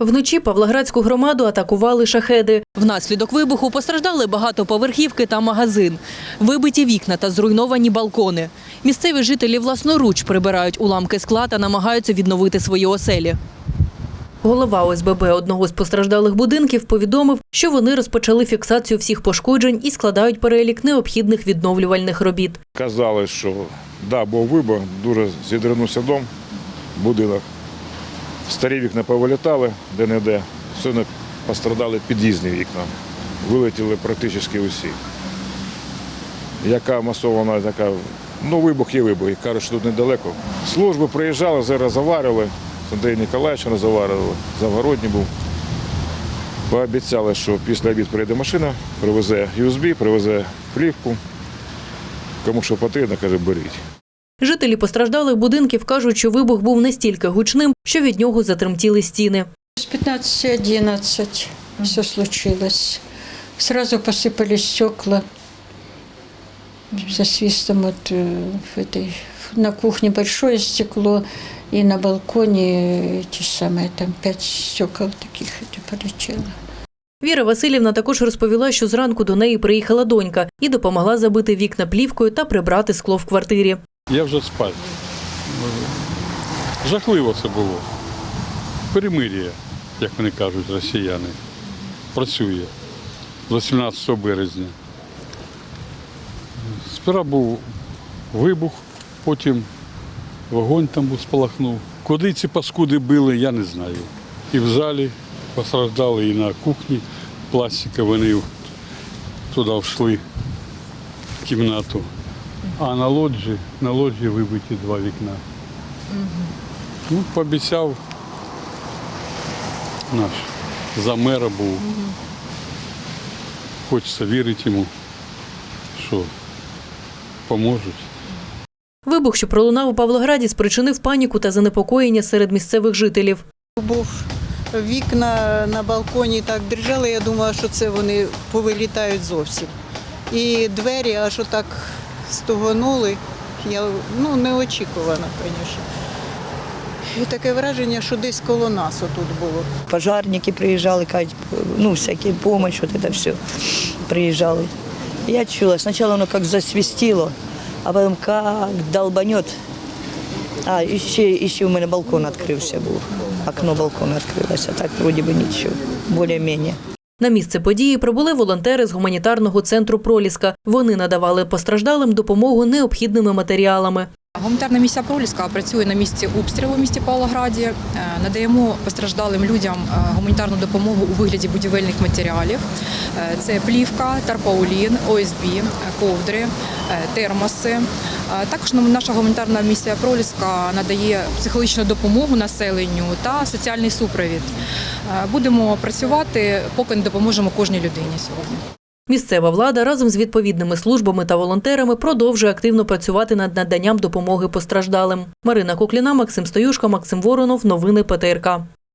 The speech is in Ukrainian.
Вночі Павлоградську громаду атакували шахеди. Внаслідок вибуху постраждали багатоповерхівки та магазин. Вибиті вікна та зруйновані балкони. Місцеві жителі власноруч прибирають уламки скла та намагаються відновити свої оселі. Голова ОСББ одного з постраждалих будинків повідомив, що вони розпочали фіксацію всіх пошкоджень і складають перелік необхідних відновлювальних робіт. Казали, що да, був вибух, дуже зідринувся дом, будинок. Старі вікна повилітали де-не-де. Сьогодні пострадали під'їзні вікна. Вилетіли практично усі. Яка масована така, ну вибух є вибух, кажуть, що тут недалеко. Служби приїжджали, зараз заварили. З Андрієм Ніколаєвичем заварили, Завгородній був. Пообіцяли, що після обід прийде машина, привезе USB, привезе плівку. Кому що потрібно, каже, беріть. Жителі постраждалих будинків кажуть, що вибух був настільки гучним, що від нього затремтіли стіни. С 15-11 все случилось. Сразу посыпались стекла со свистом от э, в этой, на кухне большое стекло и на балконе эти самые там пять стекол таких это полетело. Віра Васильівна також розповіла, що зранку до неї приїхала донька і допомогла забити вікна плівкою та прибрати скло в квартирі. Я вже спав. Жахливо це було. Перемир'я, як вони кажуть, росіяни. Працює з 18 березня. Сперва був вибух, потім вогонь там спалахнув. Куди ці паскуди били, я не знаю. І в залі постраждали, і на кухні пластика, вони туди вшли в кімнату. А на лоджі, на лоджі вибиті два вікна. Ну, пообіцяв наш за мера був. Хочеться вірити йому, що поможуть. Вибух, що пролунав у Павлограді, спричинив паніку та занепокоєння серед місцевих жителів. Був вікна на балконі так держали, я думала, що це вони повилітають зовсім. І двері аж отак стогонули. Я, ну, неочікувано, звісно. І таке враження, що десь коло нас отут було. пожарники приезжали, кажуть, ну, всякие помощь, вот это все приезжали. Я чула, сначала оно как засвистело, а потом как долбанет. А, еще, еще у мене балкон відкрився був. Окно балкона відкрилося, так вроде бы нічого, більш-менш. На місце події прибули волонтери з гуманітарного центру Проліска. Вони надавали постраждалим допомогу необхідними матеріалами. Гуманітарна місія Проліска працює на місці обстрілу в місті Павлограді. Е, Надаємо постраждалим людям е, гуманітарну допомогу у вигляді будівельних матеріалів. Е, Це плівка, тарпаулін, ОСБ, ковдри, термоси. Також наша гуманітарна місія Проліска надає психологічну допомогу населенню та соціальний супровід. Будемо працювати, поки не допоможемо кожній людині сьогодні. Місцева влада разом з відповідними службами та волонтерами продовжує активно працювати над наданням допомоги постраждалим. Марина Кукліна, Максим Стоюшко, Максим Воронов. Новини ПТРК.